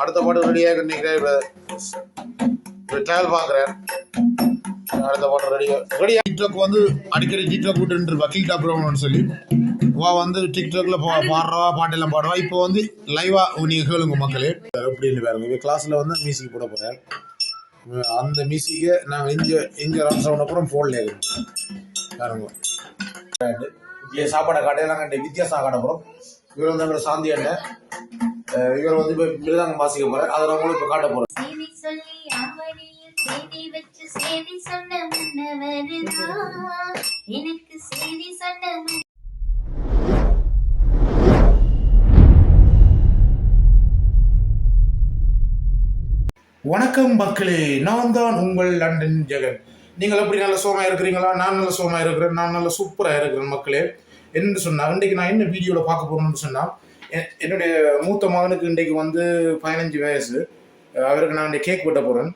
அடுத்த பாட்டு ரெடியாக நிற்கிறேன் ட்ராவல் பார்க்குறேன். அடுத்த பாட்டு ரெடியாக ரெடியாக டிக்டாக் வந்து அடிக்கடி டிக்டாக் விட்டுட்டு வக்கீல் டாப்ரம்னு சொல்லி வா வந்து டிக்டாக்ல பா பாடுறவா பாட்டெல்லாம் பாடுவா. இப்போ வந்து லைவா நீங்கள் கேளுங்க மக்களே. அப்படின்னு பாருங்க இப்போ கிளாஸில் வந்து மியூசிக் போட போகிறேன் அந்த மியூசிக்கை நாங்கள் இங்கே இங்கே ரன் சவுண்ட் அப்புறம் ஃபோனில் இருக்கோம் பாருங்க. இப்படியே சாப்பாடை காட்டையெல்லாம் கண்டு வித்தியாசம் காட்ட போகிறோம் இவர் வந்து எங்களோட சாந்தி அண்ணன். இவர் வந்து இப்போ மிருதங்கம் வாசிக்க போகிறார் அதை நான் இப்போ காட்ட எனக்கு செய்தி சொன்ன முன்ன- வணக்கம் மக்களே நான் தான் உங்கள் லண்டன் ஜெகன். நீங்கள் எப்படி நல்ல சோமா இருக்கிறீங்களா? நான் நல்ல சோமா இருக்கிறேன். நான் நல்ல சூப்பராக இருக்கிறேன் மக்களே. என்னென்னு சொன்னால் இன்றைக்கு நான் என்ன வீடியோவில் பார்க்க போறேன்னு சொன்னால் என்னுடைய மூத்த மகனுக்கு இன்றைக்கு வந்து பதினஞ்சு வயசு. அவருக்கு நான் இன்றைக்கு கேக் வெட்ட போகிறேன்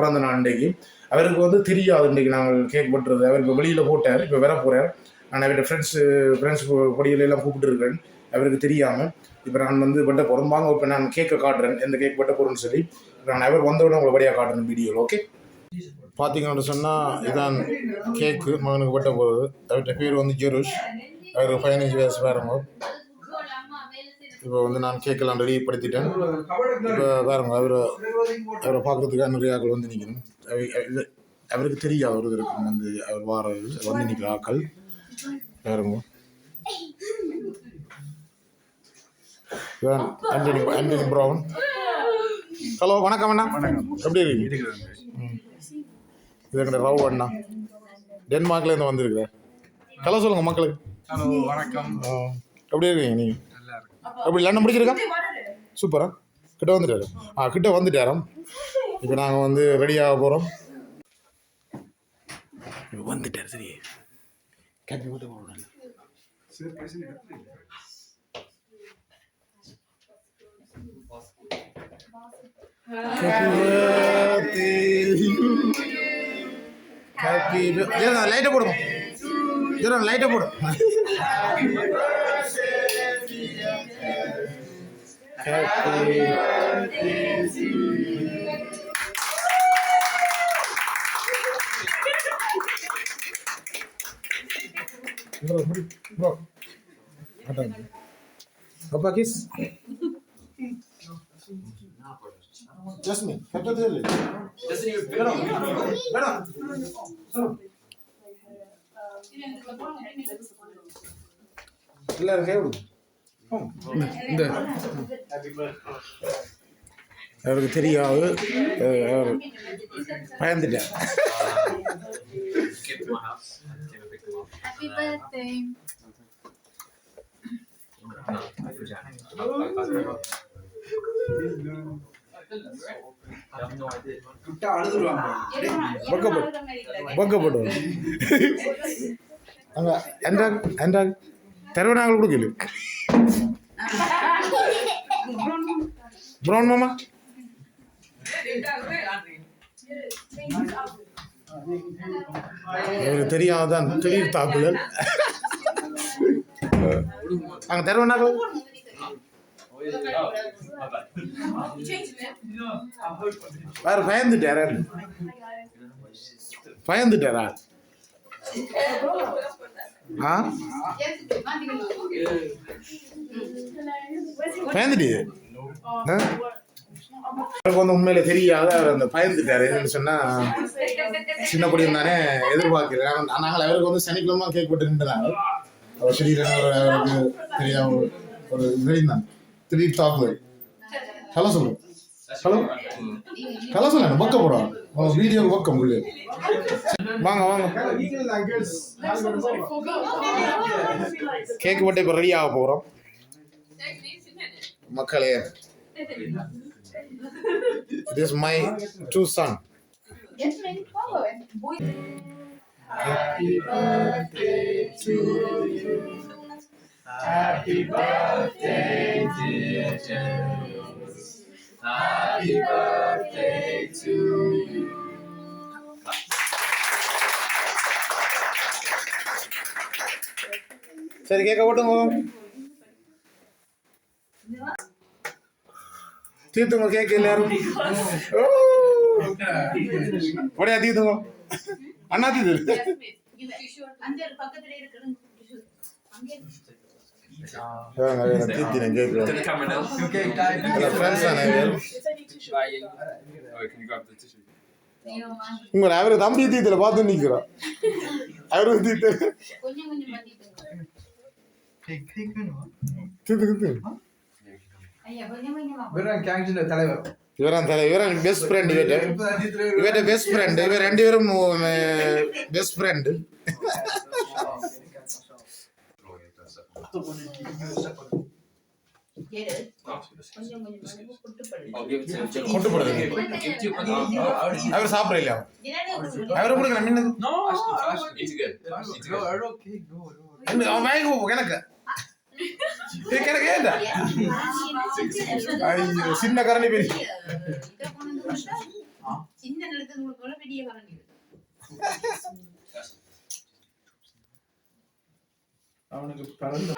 பிறந்த நாள் இன்றைக்கு. அவருக்கு வந்து தெரியாது இன்றைக்கு நாங்கள் கேக் வெட்டுறது. அவர் இப்போ வெளியில் போட்டார் இப்போ வர போகிறார் நான் அவருடைய ஃப்ரெண்ட்ஸு ஃப்ரெண்ட்ஸ் பொடியில எல்லாம் அவருக்கு தெரியாமல் இப்போ நான் வந்து வெட்ட போகிறோம் வாங்க இப்போ நான் கேக்கை காட்டுறேன். எந்த கேக் வெட்ட போகிறேன்னு சொல்லி இப்போ நான் அவர் வந்தவுடனே உங்களை வழியாக காட்டுறேன் வீடியோவில் ஓகே பார்த்தீங்கன்னு சொன்னால் இதான் கேக்கு மகனுக்கு வெட்ட போகிறது அவர்கிட்ட பேர் வந்து ஜெருஷ். அவர் பதினஞ்சு வயசு பாருங்க இப்போ வந்து நான் கேக்கெல்லாம் ரெடி படுத்திட்டேன். இப்போ பாருங்க அவர் அவரை பார்க்கறதுக்காக நிறைய ஆட்கள் வந்து நிற்கணும் அவருக்கு தெரியாது அவர் இருக்கும் வந்து அவர் வார வந்து நிற்கிற ஆட்கள். பாருங்க. ஆண்டனி ஆண்டனி ப்ரௌன் ஹலோ வணக்கம் அண்ணா. வணக்கம். எப்படி இருக்கீங்க? ம். இது எங்கட ரவு அண்ணா. டென்மார்க்ல இருந்து வந்திருக்கிறேன் ஹலோ சொல்லுங்க மக்களுக்கு. ஹலோ வணக்கம். எப்படி இருக்கீங்க இருக்கு எப்படி லண்டன் முடிச்சிருக்கா சூப்பரா. கிட்ட வந்துட்டாரு. ஆ கிட்ட வந்துட்டாராம் இப்போ நாங்கள் வந்து ரெடியாக போகிறோம் வந்துட்டார் சரி மட்டும் போடுறேன் ஹாப்பி லைட்டை போடுங்க ஜீரோ லைட்டை போடு happy Bro, bro, bro. Ada. எல்லாரும் கேடு இந்த அவருக்கு தெரியாது அவர் to my அங்கே I came தெருவனாக கொடுக்கல ப்ரௌன் மாமா? எனக்கு தெரியாதான் திடீர் தாக்குதல். அங்கே தெருவனாக்கள் வேறு பயந்துட்டாரா? பயந்துட்டாரா? பயந்துட்டு ஆ? எனக்கு வந்து உண்மையில தெரியாத அவர் அந்த பயந்துட்டாரு. சொன்னா சின்ன பொடியும் தானே எதிர்பார்க்கல நாங்கள் அவருக்கு வந்து சனிக்கிழமை கேக் போட்டு நின்றுனாங்க அவர் திடீரென ஒரு அவருக்கு தெரியாம ஒரு- ஒரு திடீர் தாக்குதல் ஹலோ சொல்லு. ஹலோ? ஹலோ சொல்லுங்க பக்க போகிறோம் வீடியோ பக்கம் உள்ளே. வாங்க வாங்க. கேக் மட்டும் இப்போ ரெடி ஆக போகிறோம் மக்களே It is my two son. Happy birthday, dear James. Happy birthday to you. சரி கேட்க ஓட்டுங்க. தீர்த்துங்க கேக் எல்லாரும். ஓ. உடையா தீர்த்துங்க அண்ணா தீர்த்து camera now. Okay, guys. இவர். Oh, can you grab the tissue? உங்க அவரு தம்பி தீத்துல பார்த்து நிக்கிறோம் அவரு தீத்து. தலைவர். இவரான் தலை இவரான் பெஸ்ட் ஃப்ரெண்ட் இவர்கிட்ட. பெஸ்ட் ஃப்ரெண்ட் இவர் ரெண்டு பேரும் பெஸ்ட் ஃப்ரெண்டு எடு கொஞ்சம் கொஞ்சம் புட்டுப்படு I'll give it to Jill. கொண்டு போடுறது Give it to you. அவர் சாப்பிட இல்லையா? தினமும் அவரை கொடுக்குற மின்னு No, it's good. It's Go, good. okay, go, go. அவன் வாங்கி போ எனக்கு. எனக்கு ஏண்டா ஐயோ சின்ன கரணி பெரிய சின்ன கொடுக்கல பெரிய கரண்டி அவனுக்கு பறந்து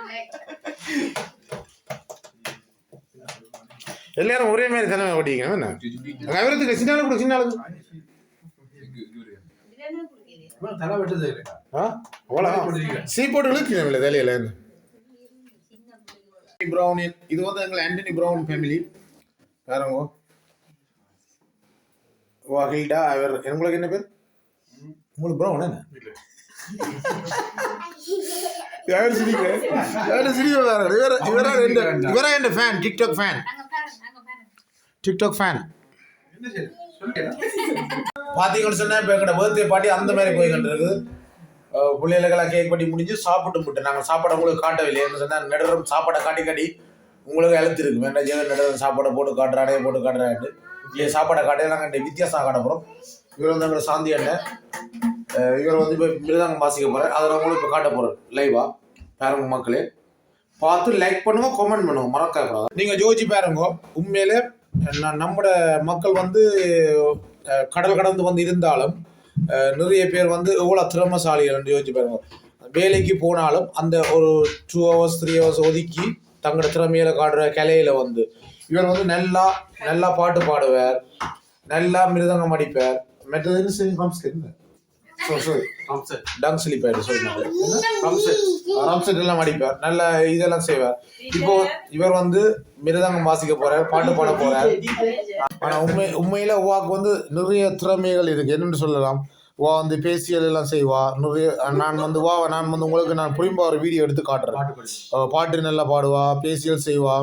எல்லாரும் ஒரே மாதிரி தலைமை ஓட்டிக்கணும் என்ன? Did you beat அவரத்துக்கு சின்ன ஆளு கூட சின்ன ஆளுக்கு. Good, good. தினமும் கொடுக்கிறேன் இவன் தலை வெட்டது சீ போட்டு இல்லை தலையில இது வந்து எங்கள் ஆண்டனி ப்ரௌன் ஃபேமிலி பாருங்க. ஓ ஹில்டா அவர். உங்களுக்கு என்ன பேர்? உங்களுக்கு ப்ரௌன் என்ன? யார் சிரிக்க யார் சிரிக்க வேற இவர இவரா ரெண்டு இவரா என் fan TikTok fan TikTok fan பார்த்தீங்கன்னு சொன்னா இப்போ எங்களோட பர்த்டே பார்ட்டி அந்த மாதிரி போய்கிட்டு இருக்குது. பிள்ளைகளுக்கெல்லாம் கேக் பண்ணி முடிஞ்சு சாப்பிட்டு போட்டு நாங்கள் சாப்பாடை உங்களுக்கு காட்டவில்லைன்னு சொன்னால் நடுறம் சாப்பாடை காட்டி காட்டி உங்களுக்கு அழுத்திருக்கு. வேண்டாம் ஜெகன் நடுறம் சாப்பாடை போட்டு காட்டுறானே போட்டு காட்டுறான்ட்டு. இல்லையா சாப்பாடை காட்டி நாங்கள் வித்தியாசம் காட்ட போகிறோம் இவர் வந்து சாந்தி அண்ணன் இவர் வந்து இப்போ மிருதங்கம் வாசிக்க போகிறார் அதை நான் இப்போ காட்ட போகிறேன் லைவா பாருங்க மக்களே. பார்த்து லைக் பண்ணுங்க கமெண்ட் பண்ணுங்க மறக்கக்கூடாது. நீங்கள் ஜோதிச்சு பாருங்க. உண்மையிலே நான் நம்மட மக்கள் வந்து கடல் கடந்து வந்து இருந்தாலும் நிறைய பேர் வந்து எவ்வளோ திறமசாலிகள் யோசிச்சு பாருங்க. வேலைக்கு போனாலும் அந்த ஒரு டூ ஹவர்ஸ் த்ரீ ஹவர்ஸ் ஒதுக்கி தங்களோட திறமையில காட்டுற கலையில வந்து இவர் வந்து நல்லா நல்லா பாட்டு பாடுவார். நல்லா மிருதங்கம் அடிப்பார். மற்றது ஸ்லிப்பாயிடு சொல்லுங்க ரம்செட் எல்லாம் அடிப்பார் நல்ல இதெல்லாம் செய்வார். இப்போ இவர் வந்து மிருதங்கம் வாசிக்க போறார் பாட்டு பாட போறார். ஆனா உண்மை உண்மையில உவாக்கு வந்து நிறைய திறமைகள் இருக்கு. என்னன்னு சொல்லலாம்? வா வந்து பேசியல் எல்லாம் செய்வா. நிறைய நான் வந்து வா நான் வந்து உங்களுக்கு நான் புரியும்பா ஒரு வீடியோ எடுத்து காட்டுறேன். பாட்டு நல்லா பாடுவா பேசியல் செய்வா.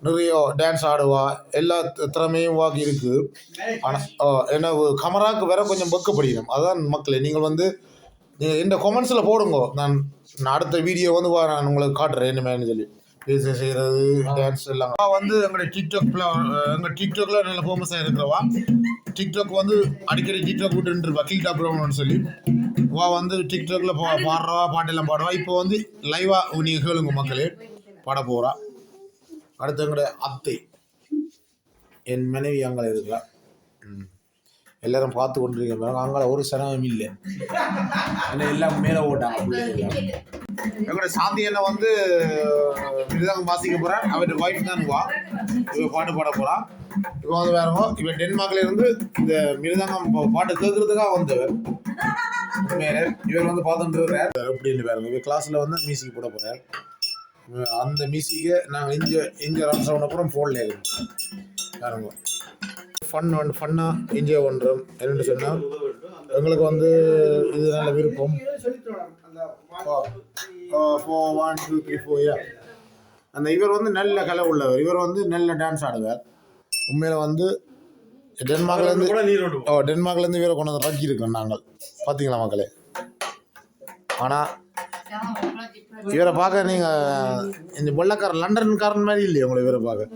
நிறைய டான்ஸ் ஆடுவா. எல்லா திறமையும் வாக்கு இருக்கு. ஆனா அஹ் என்ன கமராக்கு வேற கொஞ்சம் வெக்கப்படுகிறோம் அதான் மக்களே நீங்கள் வந்து நீங்கள் இந்த கொமெண்ட்ஸில் போடுங்க. நான் நான் அடுத்த வீடியோ வந்து வா நான் உங்களுக்கு காட்டுறேன் என்ன மேன்னு சொல்லி. பேச செய்கிறது டான்ஸ் எல்லாம். வந்து எங்களுடைய டிக்டாக்ல எங்கள் டிக்டாக்ல நல்ல ஃபேமஸாக இருக்கிறவா. டிக்டாக் வந்து அடிக்கடி டிக்டாக் விட்டு இருப்பா. கில் டாப்னு சொல்லி. வா வந்து டிக்டாக்ல பா பாடுறவா பாட்டெல்லாம் பாடுவா இப்போ வந்து லைவா நீங்கள் கேளுங்க மக்களே. பாட போகிறா அடுத்து எங்களுடைய அத்தை. என் மனைவி அங்கே இருக்கா ம். எல்லாரும் பார்த்து கொண்டிருக்க பாருங்க. அங்கே ஒரு சனமும் இல்லை. ஏன்னா எல்லாம் மேலே ஓட்டாங்க. எங்களோட சாந்தி அண்ணன் வந்து மிருதங்கம் வாசிக்க போறான். அவருடைய ஒய்ஃப் தான் வா. இவ பாட்டு பாட போறான் இப்போ வந்து வேறவோ இவன் டென்மார்க்ல இருந்து இந்த மிருதங்கம் பாட்டு கேட்கறதுக்காக வந்தவர் உண்மையிலே இவர் வந்து பார்த்துட்டு அப்படின்னு பாருங்க. இவர் கிளாஸ்ல வந்து மியூசிக் போட இவ அந்த மியூசிக்கை நாங்கள் இங்கே இங்கே ரன் சவுண்ட் அப்புறம் ஃபோனில் இருக்கோம் பாருங்க. ஃபன் வந்து ஃபன்னாக என்ஜாய் பண்ணுறோம் என்னென்னு சொன்னால் எங்களுக்கு வந்து இது நல்ல விருப்பம். Four one two three four year அந்த இவர் வந்து நல்ல கலை உள்ளவர். இவர் வந்து நல்ல டான்ஸ் ஆடுவார். உண்மையில வந்து டென்மார்க்லேருந்து ஓ டென்மார்க்லேருந்து இவரை கொண்டு வந்து ரக்கி இருக்கோம் நாங்கள். பார்த்தீங்களா மக்களே? ஆனால் இவரை பார்க்க நீங்கள் இந்த வெள்ளக்காரன் லண்டன்காரன் மாதிரி இல்லையா உங்களை இவரை பார்க்க.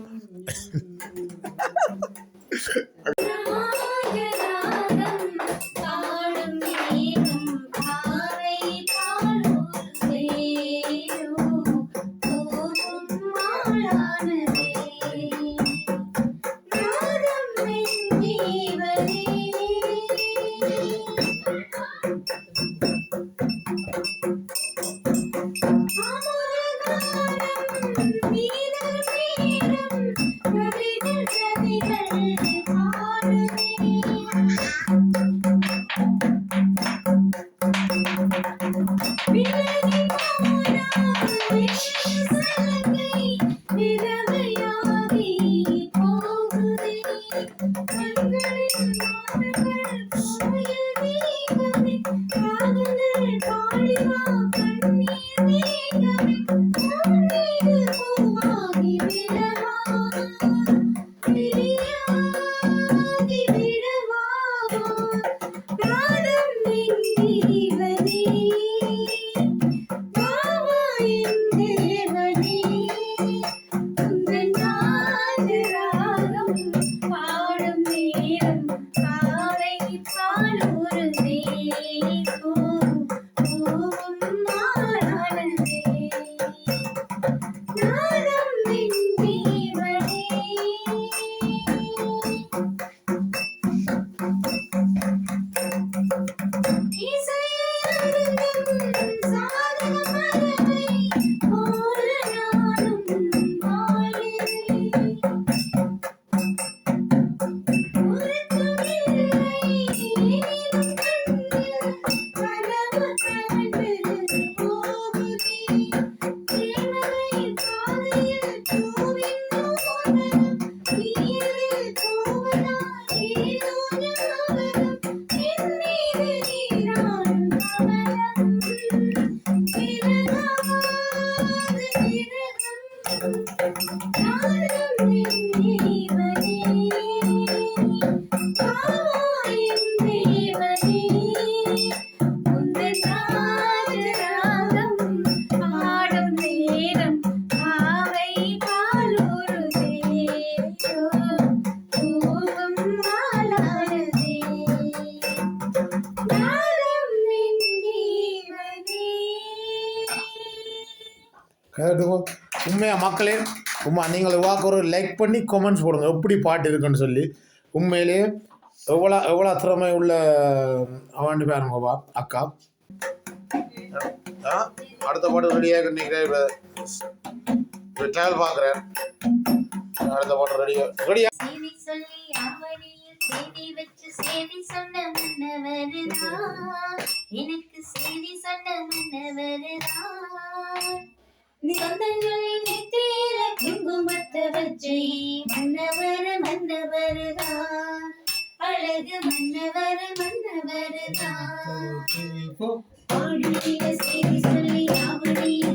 மக்களே உமா நீங்கள் வாக்கு லைக் பண்ணி கமெண்ட்ஸ் போடுங்க. எப்படி பாட்டு இருக்குன்னு சொல்லி. உண்மையிலேயே எவ்வளோ எவ்வளோ திறமை உள்ள அவன் பாருங்கப்பா அக்கா. அடுத்த பாட்டு ரெடியாக நினைக்கிறேன் ட்ராவல் பார்க்குறேன். அடுத்த பாட்டு ரெடியா ரெடியா எனக்கு செய்தி சொன்ன மன்னவர்தான். நித்திர குங்குமத்தை வச்சு மன்னவர மன்னவருதான் அழகு மன்னவர மன்னவருதான் சொல்லி யாவடிய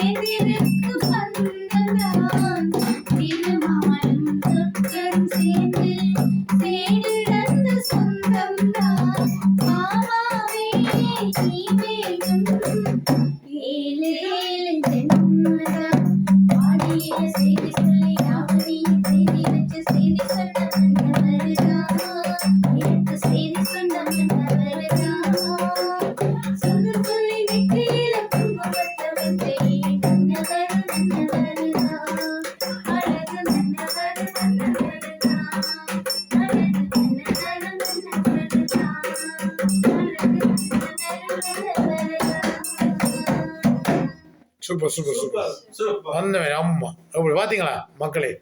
Thank you. Super super super. வந்தவன் ஆமாம் அப்படி பாத்தீங்களா மக்களே?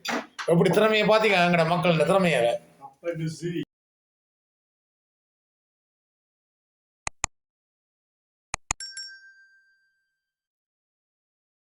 எப்படி திறமையை பார்த்தீங்க எங்கட மக்களோட திறமையை.